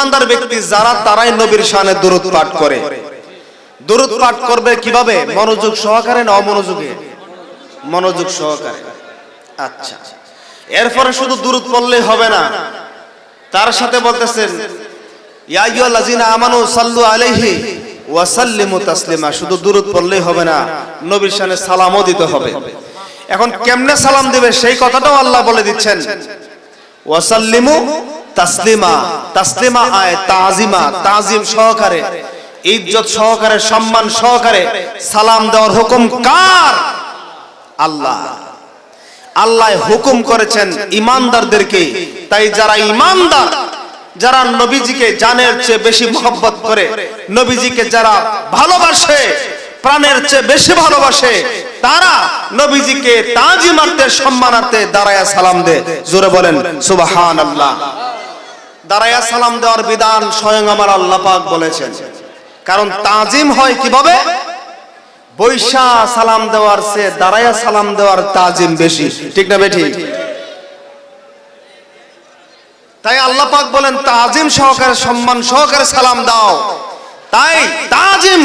ইমানদার ব্যক্তি যারা তারাই নবীর শানে দূরত পাঠ করে। দূরত পাঠ করবে কীভাবে? মনোযোগ সহকারে না অমনোযোগে? মনোযোগ সহকারে। আচ্ছা। এরপরে শুধু দূরত পড়লেই হবে না। তার সাথে বলতেছেন আমানু সাল্লু আলাইহি ওয়া সাল্লিমু তাসলিমা। শুধু দূরত পড়লেই হবে না, নবীর শানে সালামও দিতে হবে। এখন কেমনে সালাম দিবে? সেই কথাটাও আল্লাহ বলে দিচ্ছেন। ওয়া সাল্লিমু তাসলিমা তাসলিমা আয় তাজিমা, তাজিম সহকারে, ইজ্জত সহকারে, সম্মান সহকারে সালাম দেওয়ার হুকুম কার? আল্লাহ। আল্লাহ হুকুম করেছেন ইমানদারদেরকে। তাই যারা ইমানদার, যারা নবীজিকে জানের চেয়ে বেশি মোহব্বত করে, নবীজিকে যারা ভালোবাসে, প্রাণের চেয়ে বেশি ভালোবাসে তারা নবীজিকে তাজিমার্থে সম্মানার্থে দাঁড়ায়া সালাম দে। জোরে বলেন সুবাহান আল্লাহ দাঁড়ায়া সালাম দেওয়ার বিধান স্বয়ং আমার আল্লাহ পাক বলেছেন। কারণ তাজিম হয় কীভাবে? বৈশা সালাম দেওয়ার সে দাঁড়ায়া সালাম দেওয়ার তাজিম বেশি। ঠিক না বেঠি? তাই আল্লাহ পাক বলেন, তাজিম সহকারে সম্মান সহকারে সালাম দাও। তাই তাজিম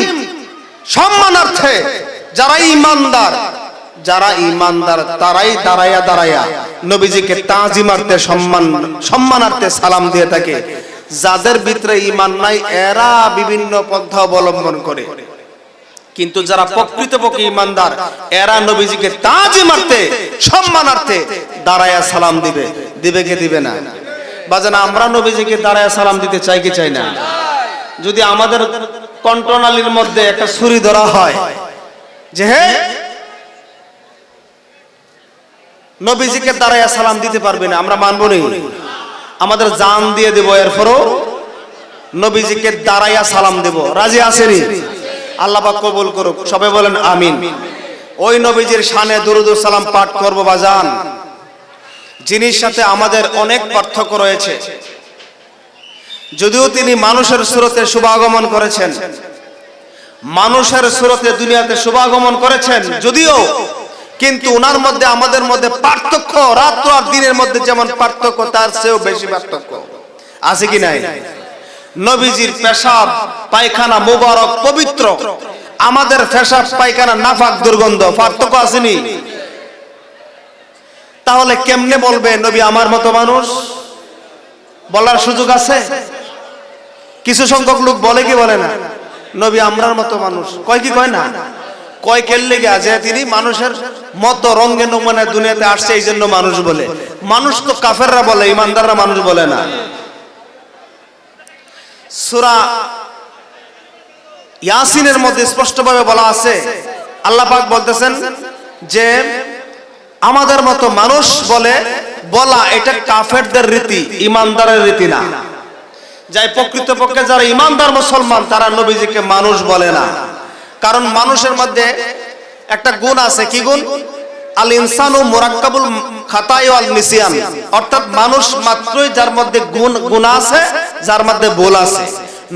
সম্মানার্থে যারা ইমানদার যারা ইমানদার, তারাই দাঁড়ায়া দাঁড়ায়া নবীজিকে তাজিমার্থে সম্মান, সম্মানার্থে সালাম দিয়ে থাকে। যাদের ভিতরে ইমান নাই, এরা বিভিন্ন পন্থা অবলম্বন করে। কিন্তু যারা প্রকৃতপক্ষে ইমানদার, এরা নবীজিকে তাজি মারতে সম্মানার্থে দাঁড়ায়া সালাম দিবে। দিবে কে দিবে না? বাজানা, আমরা নবীজিকে দাঁড়ায়া সালাম দিতে চাই কি চাই না? যদি আমাদের কন্ট্রোনালির মধ্যে একটা ছুরি ধরা হয় যে হে নবীজিকে দাঁড়ায়া সালাম দিতে পারবে না, আমরা মানবো নি। আমাদের জান দিয়ে দেবো এরপরও নবীজিকে দাঁড়াইয়া সালাম দেব। রাজি আসেনি আল্লাহ কবুল করুক, সবাই বলেন আমিন। ওই নবীজির শানে দুরুদ সালাম পাঠ করব বাজান যিনির সাথে আমাদের অনেক পার্থক্য রয়েছে। যদিও তিনি মানুষের সুরতে শুভাগমন করেছেন মানুষের সুরতে দুনিয়াতে শুভাগমন করেছেন, যদিও কিন্তু ওনার মধ্যে, আমাদের মধ্যে পার্থক্য, রাত্র আর দিনের মধ্যে যেমন পার্থক্য, তার চেয়েও বেশি পার্থক্য। আছে কি নাই? নবীজির পেশাব, পায়খানা মুবারক, পবিত্র। আমাদের পেশাব, পায়খানা নাফাক, দুর্গন্ধ, পার্থক্য আসেনি। তাহলে কেমনে বলবে নবী আমার মতো মানুষ? বলার সুযোগ আছে? কিছু সংখ্যক লোক বলে কি বলে না? নবী আমরার মতো মানুষ। কয় কি কয় না? কয় কেল্লে গে আছে? তিনি মানুষের মতো রঙ্গে নমুনায় দুনিয়াতে আসছে, এই জন্য মানুষ বলে। মানুষ তো কাফেররা বলে, ইমানদাররা মানুষ বলে না। সুরা ইয়াসিনের মধ্যে স্পষ্টভাবে বলা আছে, আল্লাহ পাক বলতেছেন যে, আমাদের মতো মানুষ বলে, বলা এটা কাফেরদের রীতি, ইমানদারের রীতি না। যাই প্রকৃতপক্ষে যারা ইমানদার মুসলমান, তারা নবীজিকে মানুষ বলে না। কারণ মানুষের মধ্যে একটা গুণ আছে, কি গুণ? আল ইনসানু মুরাক্কাবুল খাতাই আল নিসিয়ান। অর্থাৎ মানুষ মাত্রই যার মধ্যে গুণ গুণ আছে, যার মধ্যে ভুল আছে।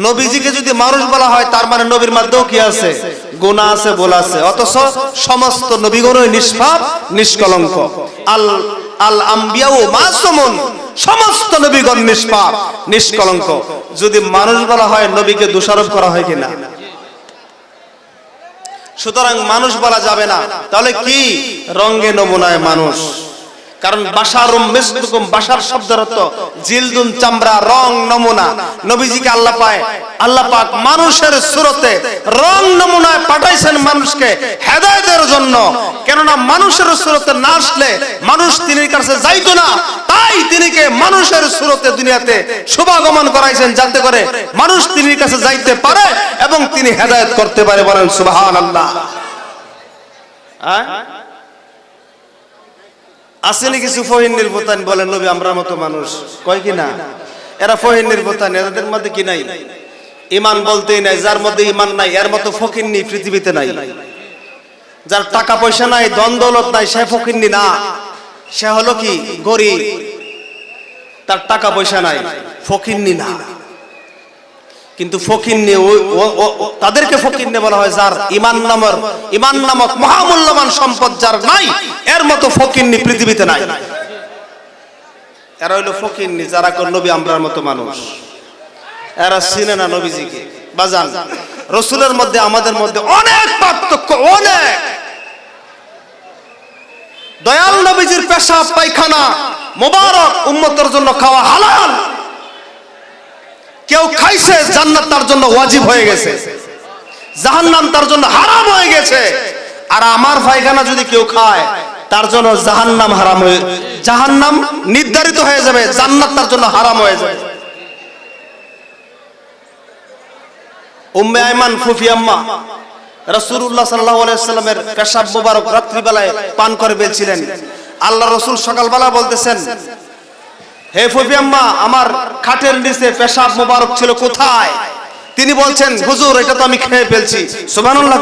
নবীজিকে যদি মানুষ বলা হয়, তার মানে নবীর মধ্যেও কি আছে? গুণা আছে, ভুল আছে। অথচ সমস্ত নবীগণই নিষ্পাপ, নিষ্কলঙ্ক। আল আল আম্বিয়া ও মাসুমুন সমস্ত নবীগণ নিষ্পাপ, নিষ্কলঙ্ক। যদি মানুষ বলা হয় নবীকে দোষারোপ করা হয় কিনা? সুতরাং মানুষ বলা যাবে না। তাহলে কি? রঙ্গে নমুনায় মানুষ। কারণ বাসারুম মিসলুকুম বাসার শব্দের অর্থ জিলদুন চামড়া, রং, নমুনা। নবীজিকে আল্লাহ পায়। আল্লাহ পাক মানুষের সুরতে রং নমুনায় পাঠাইছেন মানুষকে হেদায়েতের জন্য। কেননা মানুষের সুরতে না আসলে মানুষ তিনি কাছে যাইতো না। তাই তিনিকে মানুষের সুরতে দুনিয়াতে শুভাগমন করাইছেন, যাতে করে মানুষ তিনি কাছে যাইতে পারে এবং তিনি হেদায়েত করতে পারে বলেন সুবহানাল্লাহ। হ্যাঁ? আসেনি কিছু ফহিন নির্বোতান বলেন, নবী, আমরা মতো মানুষ। কয় কি না? এরা ফহিন নির্বোতান, এদের মধ্যে কি নাই? ইমান বলতেই নাই, যার মধ্যে ইমান নাই, এর মতো ফকিন্নি পৃথিবীতে নাই। যার টাকা পয়সা নাই দন দৌলত নাই, সে ফকিন্নি না। সে হলো কি? গরিব। তার টাকা পয়সা নাই। ফকিন্নি না। কিন্তু ফকিন্নি তাদেরকে ফকিন্নি বলা হয় যার ইমান নামর ইমান নামক মহামূল্যবান সম্পদ যার নাই, এর মতো ফকিন্নি পৃথিবীতে নাই। এরা হইল ফকিন্নি, যারা কোন নবী আমরার মতো মানুষ। এরা চিনে না নবীজিকে। বাজান, রসুলের মধ্যে, আমাদের মধ্যে অনেক পার্থক্য, অনেক। দয়াল নবীজির পেশাব পায়খানা। মোবারক উম্মতের জন্য খাওয়া হালাল। কেউ খাইছে, জান্নাত তার জন্য ওয়াজিব হয়ে গেছে। জাহান্নাম তার জন্য হারাম হয়ে গেছে। আর আমার পায়খানা যদি কেউ খায়, তার জন্য জাহান্নাম হারাম হয়ে জাহান্নাম নির্ধারিত হয়ে যাবে, জান্নাত তার জন্য হারাম হয়ে যাবে। উম্মে আইমান ফুফি আম্মা, রাসূলুল্লাহ সাল্লাল্লাহু আলাইহি পেশাব মোবারক রাত্রিবেলায় পান করে বেলছিলেন। আল্লাহ রসুল সকালবেলা বলতেছেন, হে ফুফি আম্মা, আমার খাটের নিচে পেশাব মোবারক ছিল কোথায়? তিনি বলছেন, হুজুর, এটা তো আমি খেয়ে ফেলছি। সুবহানাল্লাহ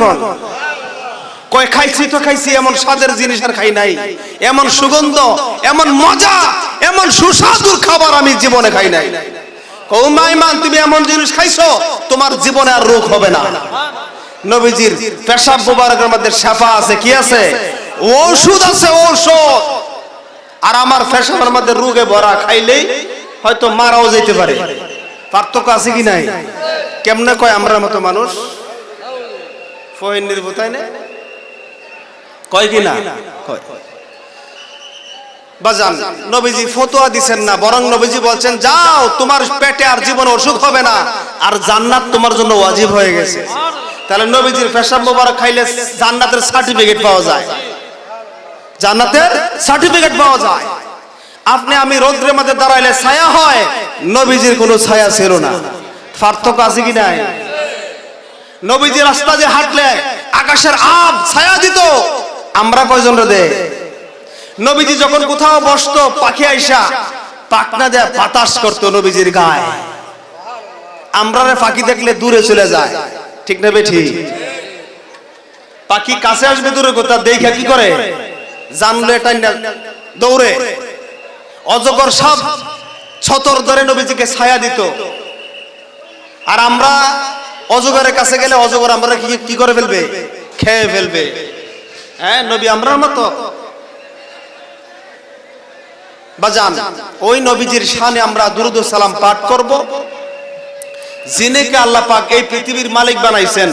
কয়, খাইছি তো খাইছি, এমন স্বাদের জিনিস আর খাই নাই। এমন সুগন্ধ, এমন মজা, এমন সুস্বাদুর খাবার আমি জীবনে খাই নাই। কৌমাইমান তুমি এমন জিনিস খাইছো, তোমার জীবনে আর রোগ হবে না। নবীজির পেশাব মুবারকের মধ্যে শাফা আছে, কি আছে? ঔষধ আছে, ঔষধ। আর আমার ফ্যাশনের মধ্যে রোগে ভরা খাইলেই হয়তো মারাও যেতে পারে। পার্থক্য আছে কি নাই? কেমনে কয় আমরা মতো মানুষ? কয় দিছেন না, বরং নবীজি বলছেন, যাও, তোমার পেটে আর জীবনে হবে না, আর জান্নাত তোমার জন্য ওয়াজিব হয়ে গেছে। তাহলে খাইলে জান্নাতের সার্টিফিকেট পাওয়া যায়। জান্নাতের সার্টিফিকেট পাওয়া যায়। আপনি আমি রৌদ্রের মধ্যে দাঁড়াইলে ছায়া হয়, নবীজির কোনো ছায়া ছিল না। পার্থক্য আছে কি নাই? নবীজি রাস্তা দিয়ে হাঁটলে আকাশের আব ছায়া দিত। আমরা কয়জন রে নবীজি যখন কোথাও বসতো, পাখি আইসা পাকনা দেয়া বাতাস করতো নবীজির গায়ে। আমরা পাখি দেখলে দূরে চলে যায়। ঠিক না বেঠি? পাখি কাছে আসবে দূরে কোথা দেখে কি করে? জানলে টাইনা দৌড়ে। অজগর সাপ ছতর ধরে নবীজিকে ছায়া দিত। আর আমরা অজগরের কাছে গেলে অজগর আমরা কি করে ফেলবে? খেয়ে ফেলবে। হ্যাঁ নবী মতো। ওই নবীজির শানে আমরা দুরুদ সালাম পাঠ করব। জিনেকে আল্লাহ পাক এই পৃথিবীর মালিক বানাইছেন।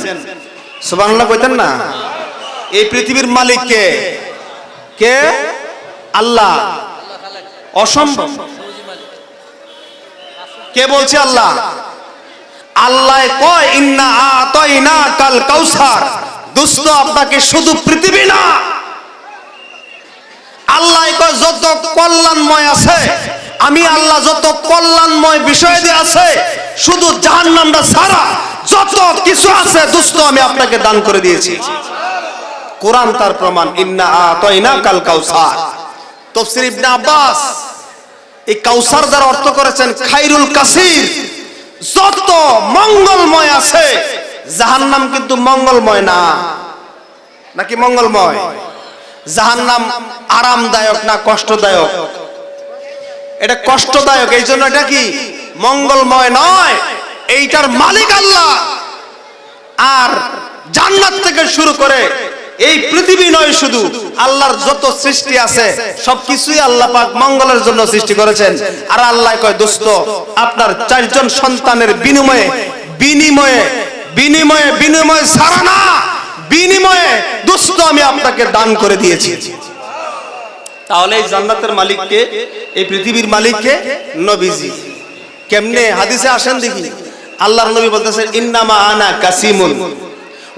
সুবহানাল্লাহ কইতেন না? এই পৃথিবীর মালিক কে কে? আল্লাহ। অসম্ভব। কে বলছে আল্লাহ? আল্লাহ কয়, ইন্না আতাইনা কাল কাউসার। দুস্থ আপনাকে শুধু পৃথিবী না। আল্লাহ কয়, যত কল্যাণময় আছে, আমি আল্লাহ যত কল্যাণময় বিষয় দিয়ে আছে, শুধু জাহান্নামটা ছাড়া যত কিছু আছে দুস্থ আমি আপনাকে দান করে দিয়েছি। কোরআন তার প্রমাণ, ইন্না আতাইনা কাল কাউসার। তফসির ইবনে আব্বাস এই কাউসার দ্বারা অর্থ করেছেন, খাইরুল কাসির, যত মঙ্গলময় আছে, জাহান্নাম কিন্তু মঙ্গলময় না। নাকি মঙ্গলময়? জাহান্নাম আরামদায়ক না কষ্টদায়ক? এটা কষ্টদায়ক, এই জন্য এটা কি? মঙ্গলময় নয়, এইটার মালিক আল্লাহ। আর জান্নাত থেকে শুরু করে এই পৃথিবী নয় শুধু, আল্লাহর যত সৃষ্টি আছে, সবকিছুই আল্লাহ পাক মঙ্গলের জন্য সৃষ্টি করেছেন। আর আল্লাহ কয়, দোস্ত, আপনার চারজন সন্তানের বিনিময়ে বিনিময়ে বিনিময়ে বিনিময়ে ছাড়া না, বিনিময়ে দোস্ত, আমি আপনাকে দান করে দিয়েছি। তাহলে এই জান্নাতের মালিককে এই পৃথিবীর মালিককে নবীজি। কেমনে? হাদিসে আসেন দেখি। আল্লাহর নবী বলতেছেন, ইন্নামা আনা কাসিমুন।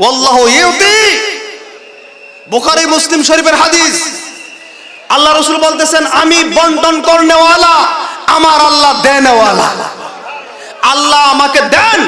ওয়াল্লাহু ইউতি বুখারী মুসলিম শরীফের হাদিস। আল্লাহ রসুল বলতেছেন আমি বন্টন করনেওয়ালা আমার আল্লাহ দেনেওয়ালা। আল্লাহ আমাকে দেন,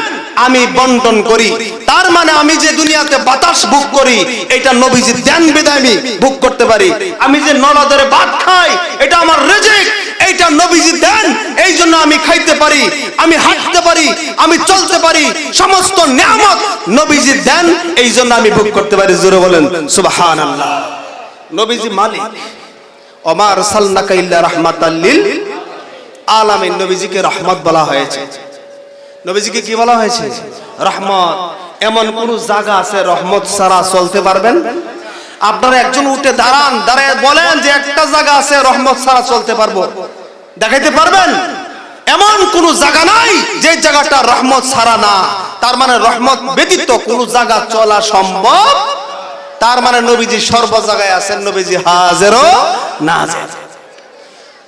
আমি বন্টন করি। তার মানে আমি যে দুনিয়াতে বাতাস ভোগ করি, এটা নবীজি দেন বিদায় আমি ভোগ করতে পারি। আমি যে নলাদরে ভাত খাই, এটা আমার রেজেক, এইটা নবীজি দেন, এই জন্য আমি খাইতে পারি, আমি হাঁটতে পারি, আমি চলতে পারি, সমস্ত নিয়ামত নবীজি দেন, এই জন্য আমি ভোগ করতে পারি। জোরে বলেন, সুবহানাল্লাহ। নবীজি মালিক। ওমার সাল্লাকা ইল্লা রাহমাতাল্লিল আলামিন, নবীজিকে রহমত বলা হয়েছে। নবীজিকে কি বলা হয়েছে? রহমত। এমন কোন জায়গা আছে রহমত ছাড়া চলতে পারবেন? আপনারা একজন উঠে দাঁড়ান, দাঁড়ায় বলেন যে একটা জায়গা আছে রহমত ছাড়া চলতে পারব। দেখাইতে পারবেন? এমন কোন জায়গা নাই যে জায়গাটা রহমত ছাড়া না। তার মানে রহমত ব্যতীত কোন জায়গা চলা সম্ভব। তার মানে নবীজি সর্ব জায়গায় আছেন, নবীজি হাজেরও না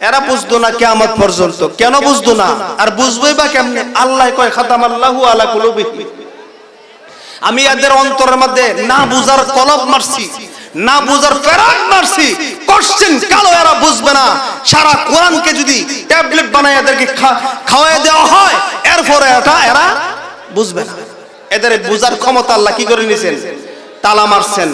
এরা বুঝতো না কেয়ামত পর্যন্ত। কেন বুঝতো না? আর বুঝবোই বা কেমনে? আল্লাহ কয় খাতাম আল্লাহু আলা কুলুবিহি। আমি এদের অন্তরের মধ্যে না বুঝার কলব মারছি, না বুঝার ফেরাক মারছি। কোশ্চেন কালো, এরা বুঝবে না। সারা কোরআনকে যদি ট্যাবলেট বানায় এদেরকে খাওয়াই দেওয়া হয়, এরপরে এটা এরা বুঝবে না। এদের বুঝার ক্ষমতা আল্লাহ কি করে নিছেন? তালা মারছেন।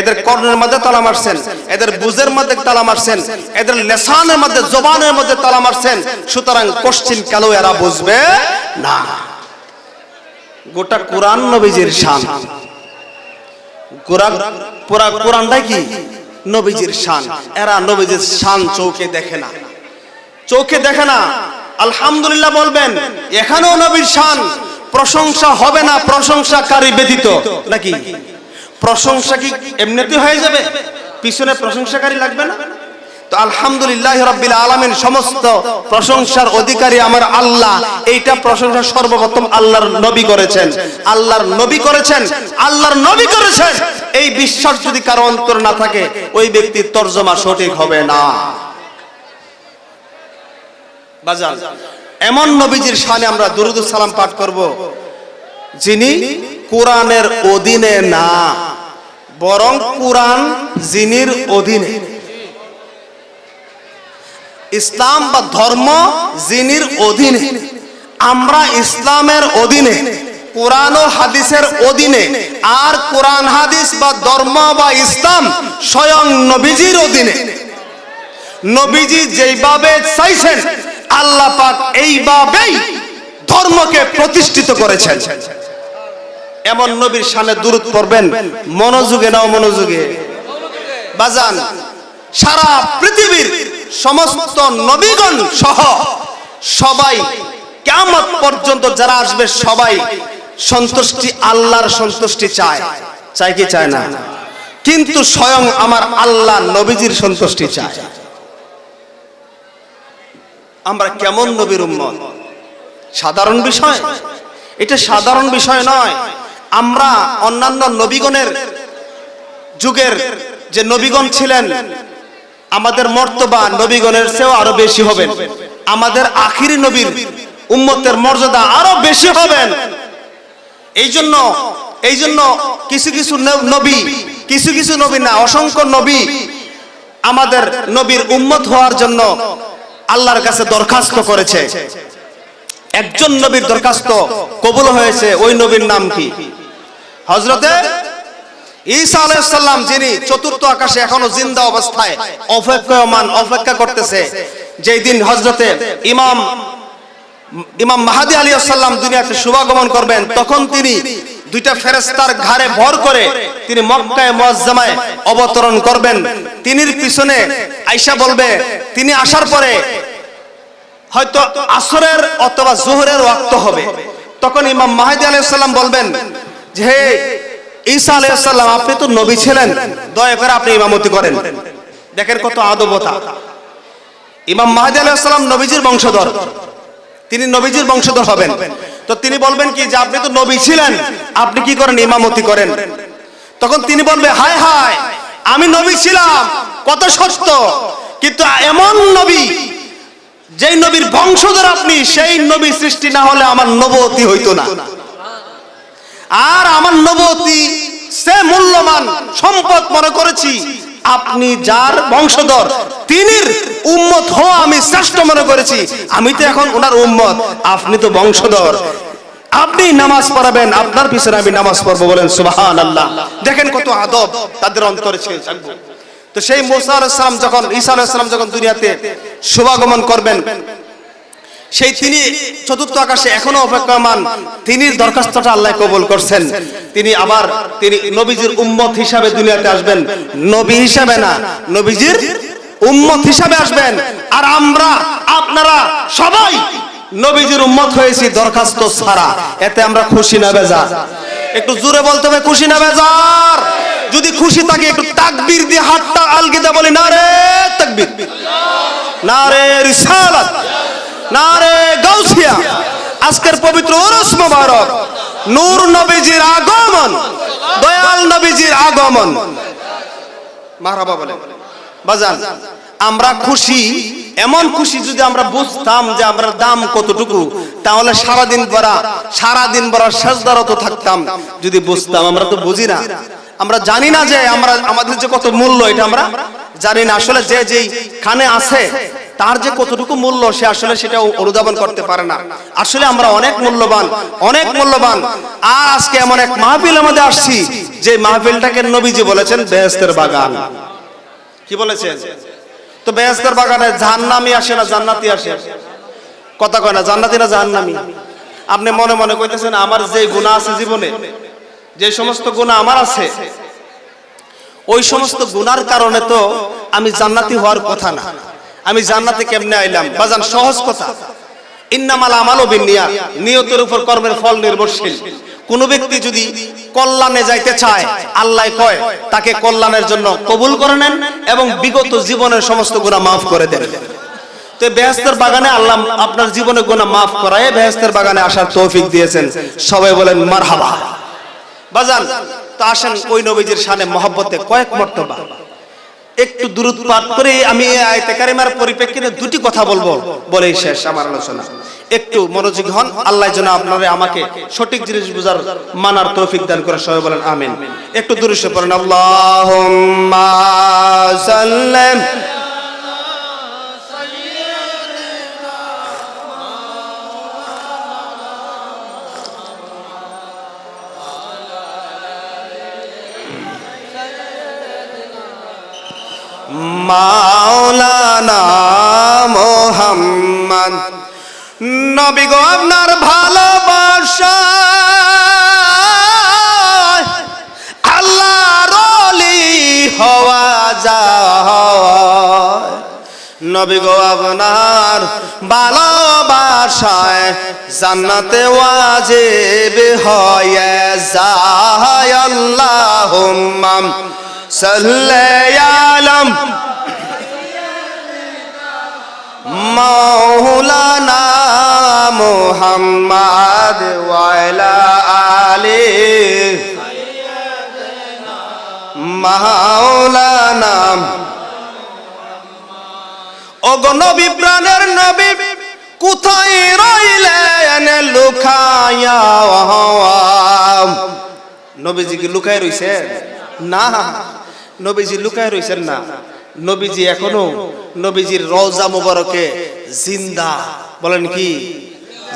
এদের কর্ণের মধ্যে তালা মারছেন। এদের বুঝের মধ্যে তালা মারছেন। এদের লেসানের মধ্যে, জবানের মধ্যে তালা মারছেন। সুতরাং কোশ্চিন কালো এরা বুঝবে না। গোটা কোরআন নবীজির শান। পুরা কোরআনটাই কি? নবীজির শান। এরা নবীজির শান চৌকে দেখে না। চোখে দেখে না। আলহামদুলিল্লাহ বলবেন, এখানেও নবীর শান। প্রশংসা হবে না, প্রশংসাকারী ব্যতীত। নাকি? প্রশংসা কি এমনিতে হয়ে যাবে? পিছনে প্রশংসাকারী লাগবে না? তো আলহামদুলিল্লাহ রাব্বিল আলামিন সমস্ত প্রশংসার অধিকারী আমার আল্লাহ। এইটা প্রশংসা সর্বপ্রথম আল্লাহর নবী করেছেন। আল্লাহর নবী করেছেন, আল্লাহর নবী করেছেন। এই বিশ্বাস যদি কারও অন্তর না থাকে, ওই ব্যক্তির তর্জমা সঠিক হবে না। বাজান, এমন নবীজির শানে আমরা দুরুদ সালাম পাঠ করব, যিনি কোরআনের অধীনে না, বরং কোরআন যিনির অধীনে। ইসলাম বা ধর্ম যিনির অধীনে। আমরা ইসলামের অধীনে, কোরআন ও হাদিসের অধীনে, আর কোরআন, হাদিস বা ধর্ম বা ইসলাম স্বয়ং নবীজির অধীনে। নবীজি যেইভাবে চাইছেন, আল্লাহ পাক এইভাবেই ধর্মকে প্রতিষ্ঠিত করেছেন। এমন নবীর সামনে দূরত পড়বেন, মনোযোগে নাও মনোযোগে। বাজান, সারা পৃথিবীর সমস্ত নবীগণ সহ সবাই কেমন পর্যন্ত যারা আসবে, সবাই সন্তুষ্টি, আল্লাহর সন্তুষ্টি চায়। চায় কি চায় না? কিন্তু স্বয়ং আমার আল্লাহ নবীজির সন্তুষ্টি চায়। আমরা কেমন নবীর উম্মত? সাধারণ বিষয়? এটা সাধারণ বিষয় নয়। আমরা অন্যান্য নবীগণের যুগের যে নবীগণ ছিলেন, আমাদের মর্তবা নবীগণের চেয়েও আরও বেশি হবেন। আমাদের আখিরি নবীর উম্মতের মর্যাদা আরও বেশি হবেন। এই জন্য এই জন্য কিছু কিছু নবী, কিছু কিছু নবী না, অসংখ্য নবী আমাদের নবীর উম্মত হওয়ার জন্য আল্লাহর কাছে দরখাস্ত করেছে। একজন নবীর দরখাস্ত কবুল হয়েছে, ওই নবীর নাম কি? হজরতে ঈসা আলাইসাল্লাম যিনি চতুর্থ আকাশে এখনও জিন্দা অবস্থায় অপেক্ষমান, অপেক্ষা করতেছে, যেই দিন হজরতে ইমাম ইমাম মাহাদি আলী আসাল্লাম দুনিয়াতে শুভাগমন করবেন, তখন তিনি দুইটা ফেরেস্তার ঘাড়ে ভর করে তিনি মক্কায়, মুআজ্জামায় অবতরণ করবেন। তিনির পিছনে আইসা বলবে, তিনি আসার পরে হয়তো আসরের অথবা জোহরের ওয়াক্ত হবে। তখন ইমাম মাহাদি আলাইসাল্লাম বলবেন যে ঈসা আলাইসাল্লাম আপনি তো নবী ছিলেন। দয়া করে আপনি ইমামতি করেন। দেখেন কত আদবতা। ইমাম মাহাদি আলাইসাল্লাম নবীজির বংশধর। তিনি নবীজির বংশধর হবেন। তো তিনি বলবেন কি, যে আপনি তো নবী ছিলেন, আপনি কি করেন? ইমামতি করেন। তখন তিনি বলবে, হায় হায়, আমি নবী ছিলাম, কত সত্য। কিন্তু এমন নবী, যেই নবীর বংশধর আপনি, সেই নবী সৃষ্টি না হলে আমার নবতী হইতো না। আর আমার নবতী, সে মূল্যবান সম্পদ মনে করেছি। আপনি যার বংশধর, তিনির উম্মত হওয়া আমি শ্রেষ্ঠ মনে করেছি। আমি তো এখন ওনার উম্মত, আপনি তো বংশধর। আপনি নামাজ পড়াবেন, আপনার পিছনে আমি নামাজ পড়ব বলেন সুবাহান আল্লাহ দেখেন কত আদব তাদের অন্তরে ছিল তো সেই মুসা আলাইসালাম যখন, ঈসা আলাইসালাম যখন দুনিয়াতে শুভাগমন করবেন সেই তিনি চতুর্থ আকাশে এখনও অপেক্ষমান। তিনি দরখাস্তটা আল্লাহ কবুল করছেন। তিনি আবার তিনি নবীজির উম্মত হিসাবে দুনিয়াতে আসবেন। নবী হিসাবে না, নবীজির উম্মত হিসাবে আসবেন। আর আমরা, আপনারা সবাই নবীজির উম্মত হয়েছি দরখাস্ত ছাড়া। এতে আমরা খুশি না বেজা? একটু জোরে বলতে হবে, খুশি না বেজার যদি খুশি থাকে একটু তাকবীর দিয়ে হাতটা আলগিদা বলি না রে তাকবীর না রে রিসালাত। নারে গাউসিয়া। আজকের পবিত্র ওরস মোবারক। নূর নবীজির আগমন। দয়াল নবীজির আগমন। মাহরাবা বলে বাজান, আমরা খুশি, এমন খুশি যদি আমরা বুঝতাম যে আমরা দাম কতটুকু, তাহলে সারাদিন ভরা সারাদিন ভরা সেজদারত থাকতাম। যদি বুঝতাম, আমরা তো বুঝি না। আমরা জানি না যে আমরা, আমাদের যে কত মূল্য এটা আমরা জানি না। আসলে যে যেই খানে আছে তার যে কতটুকু মূল্য সে আসলে সেটা অনুধাবন করতে পারে না। আসলে আমরা অনেক মূল্যবান অনেক মূল্যবান। আর আজকে এমন এক মাহফিল আমাদের আসছি, যে মাহফিলটাকে নবীজি বলেছেন বেহেস্তের বাগান। কি বলেছেন? তো বেহেস্তের বাগানে জাহান্নামি আসে না জান্নাতি আসে? কথা কয় না জান্নাতি না জাহান্নামি আপনি মনে মনে কইতেছেন, আমার যে গুণা আছে জীবনে, যে সমস্ত গুনাহ আমার আছে, ওই সমস্ত গুণার কারণে তো আমি জান্নাতি হওয়ার কথা না। আমি জান্নাতে কেমনে আইলাম? বাজান, সহজ কথা। ইন্নামাল আমালও বিনিয়াত নিয়তের উপর কর্মের ফল নির্ভরশীল। কোন ব্যক্তি যদি কল্যাণে যাইতে চায়, আল্লাহ কয়, তাকে কল্যাণের জন্য কবুল করে নেন এবং বিগত জীবনের সমস্ত গুনাহ মাফ করে দেন। তো বেহেস্তের বাগানে আল্লাহ আপনার জীবনে গুনাহ মাফ করায় বেহেস্তের বাগানে আসার তৌফিক দিয়েছেন। সবাই বলেন, মারহাবা। বাজান, তো আসেন ওই নবীজির শানে মহব্বতে কয়েক মর্তবা। একটু দূরত পাঠ করে আমি আয়াতে কারিমার পরিপ্রেক্ষিতে দুটি কথা বলব। বলেই শেষ আমার আলোচনা। একটু মনোযোগ হন, আল্লাহ যেন আপনারা আমাকে সঠিক জিনিস বুঝার মানার তৌফিক দান করে, সবাই বলেন আমিন। একটু দূরে পড়েন, আল্লাহুম্মা মাওলানা মোহাম্মদ। নবী গো আপনার ভালোবাসা। আল্লাহর হওয়া যায়। নবী গো আপনার ভালোবাসায় জান্নাতে ওয়াজিব হয়ে যায়। আল্লাহুম্মা সাল্লি আলাম। মাওলানা মুহাম্মদ ওয়ালা আলি। মাওলানা ওগো নবী প্রাণের নবী, কোথায় রইলেন লুকায়া নবীজি কি লুকায় রইছে না। নবীজি লুকায় রইছেন না। নবীজি এখনও নবীজির রওজা মুবারকে জিন্দা। বলেন কি?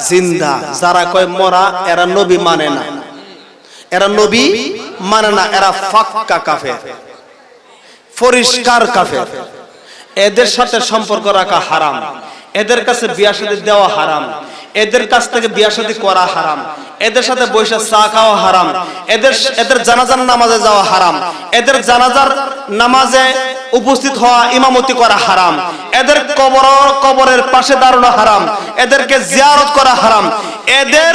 জিন্দা। যারা কয় মরা, এরা নবী মানে না। এরা নবী মানে না, এরা ফাক্কা কাফের। পরিষ্কার কাফের। এদের সাথে সম্পর্ক রাখা হারাম। এদের কাছে বিয়া শাদী দেওয়া হারাম। এদের কাছ থেকে বিয়া শাদী করা হারাম। এদের সাথে বৈশা চা খাওয়া হারাম। এদের এদের জানাজার নামাজে যাওয়া হারাম। এদের জানাজার নামাজে উপস্থিত হওয়া ইমামতি করা হারাম। এদের কবর কবরের পাশে দাঁড়ানো হারাম। এদেরকে জিয়ারত করা হারাম। এদের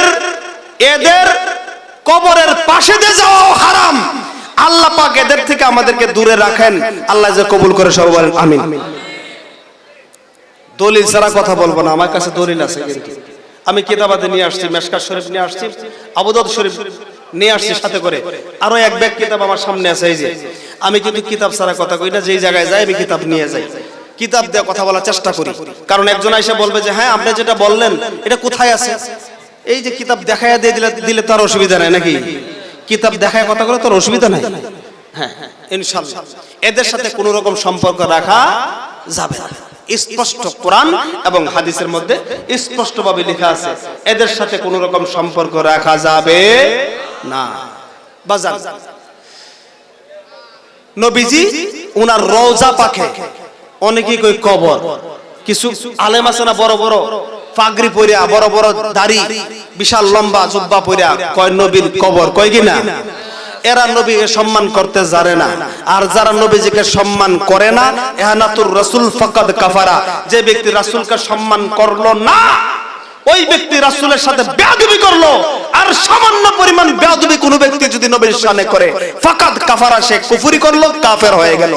এদের কবরের পাশে দিয়ে যাওয়াও হারাম। আল্লাহ পাক এদের থেকে আমাদেরকে দূরে রাখেন। আল্লাহ যে কবুল করে সবাই বলেন আমিন। দলিল ছাড়া কথা বলব না। আমার কাছে দলিল আছে কিন্তু। আমি কিতাবাতে নিয়ে আসছি মেশকাত শরীফ নিয়ে আসছি, আবুদাউদ শরীফ নিয়ে আসছি সাথে করে। আরও এক ব্যাগ কিতাব আমার সামনে আছে, এই যে। আমি কিন্তু কিতাব ছাড়া কথা কই না, যেই জায়গায় যাই আমি কিতাব নিয়ে যাই। কিতাব দিয়ে কথা বলার চেষ্টা করি। কারণ একজন এসে বলবে যে হ্যাঁ আপনি যেটা বললেন, এটা কোথায় আছে? এই যে কিতাব দেখায় দিয়ে দিলে দিলে তার অসুবিধা নাই নাকি? কিতাব দেখায় কথা বলে তোর অসুবিধা নাই? হ্যাঁ ইনশাল্লাহ। এদের সাথে কোনো রকম সম্পর্ক রাখা যাবে না। স্পষ্ট কোরআন এবং হাদিসের মধ্যে স্পষ্টভাবে লেখা আছে। এদের সাথে কোনো রকম সম্পর্ক রাখা যাবে না। বাজার নবীজি উনার রওজা পাখে, অনেকেই কই কবর। কিছু আলেম আছে না বড় বড়? পাগড়ি পরিয়া বড় বড় দাড়ি, বিশাল লম্বা জুব্বা পরিয়া কয় নবীর কবর, কয় কি না? এরা নবীকে সম্মান করতে জানে না। আর যারা নবীজিকে সম্মান করে না, এহানাতুর রাসূল ফাকাদ কাফারা। যে ব্যক্তি রাসূলকে সম্মান করল না, ওই ব্যক্তি রাসূলের সাথে বেয়াদবি করল। আর সামান্য পরিমাণ বেয়াদবি কোনো ব্যক্তি যদি নবীর শানে করে, ফাকাদ কাফারা সে কুফরি করল, কাফের হয়ে গেল।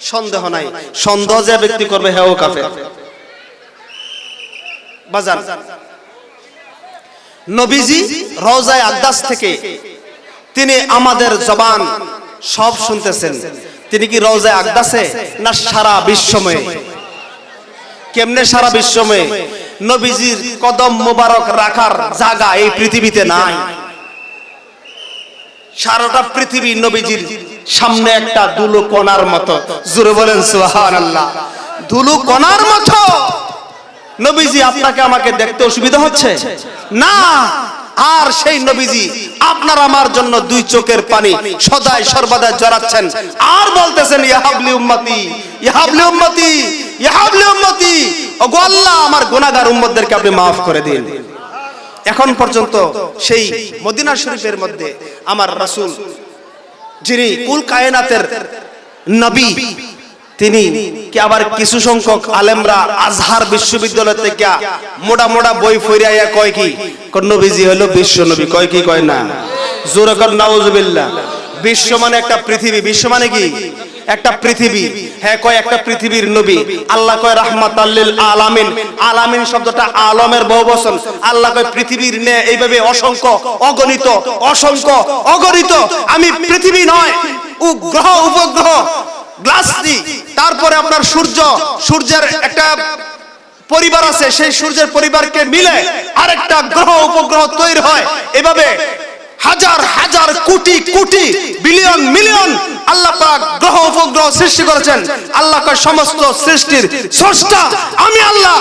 সন্দেহ নাই। সন্দেহ যে ব্যক্তি করবে, হেও কাফের। বাজান, নবীজি রওজায় আকদাস থেকে তিনি আমাদের জবান সব শুনতেছেন। তিনি কি রওজায় আকদাসে না সারা বিশ্বময়ে? কেমনে সারা বিশ্বময়ে? নবীজির কদম মোবারক রাখার জায়গা এই পৃথিবীতে নাই। সারাটা পৃথিবী নবীজির সামনে একটা দুলু কোনার মতো। জোরে বলেন সুবহানাল্লাহ। দুলু কোনার মতো। নবীজি আপনাকে আমাকে দেখতে অসুবিধা হচ্ছে? না। আর সেই নবীজি, আপনার আমার জন্য দুই চোখের পানি সদাই সর্বদা জড়াচ্ছেন। আর বলতেছেন ইহাবলি উম্মতি ইহাবলি উম্মতি ইহাবলি উম্মতি। ওগো আল্লাহ, আমার গুনাহগার উম্মতদেরকে আপনি maaf করে দিন। এখন পর্যন্ত সেই মদিনা শরীফের মধ্যে আমার রাসূল, যিনি কুল কায়নাতের নবী তিনি কি আবার কিছু সংখ্যক আলেমরা আজহার বিশ্ববিদ্যালয় থেকে মোটা মোটা বই ফইরাইয়া কয় কি? নবীজি হলো বিশ্ব নবী, কয় কি কয় না? জোরে কর নাউজুবিল্লাহ। বিশ্ব মানে একটা পৃথিবী, বিশ্ব মানে কি? একটা পৃথিবী। হ্যাঁ কয় একটা পৃথিবীর নবী। আল্লাহ কয় রাহমাত আলামিন। আলামিন শব্দটা আলমের বহু বচন আল্লাহ কয় পৃথিবীর নে এইভাবে অসংখ্য, অগণিত অসংখ্য, অগণিত। আমি পৃথিবী নয়, উপগ্রহ উপগ্রহ গ্লাসটি তারপরে আপনার সূর্য, সূর্যের একটা পরিবার আছে, সেই সূর্যের পরিবারকে মিলে আরেকটা গ্রহ, উপগ্রহ তৈরি হয়। এভাবে হাজার হাজার কোটি কোটি, বিলিয়ন, মিলিয়ন আল্লাহ পাক গ্রহ, উপগ্রহ সৃষ্টি করেছেন। আল্লাহ সমস্ত সৃষ্টির স্রষ্টা আমি আল্লাহ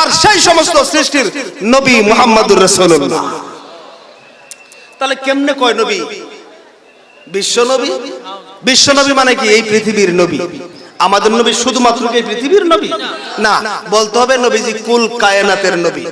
আর সেই সমস্ত সৃষ্টির নবী মুহাম্মদুর রাসূলুল্লাহ। তাহলে কেমনে কয় নবী? বিশ্ব নবী? বিশ্ব নবী মানে কি? এই পৃথিবীর নবী। আমাদের নবী শুধুমাত্র কি পৃথিবীর নবী? না বলতে হবে নবীজি কুল কায়নাতের নবী।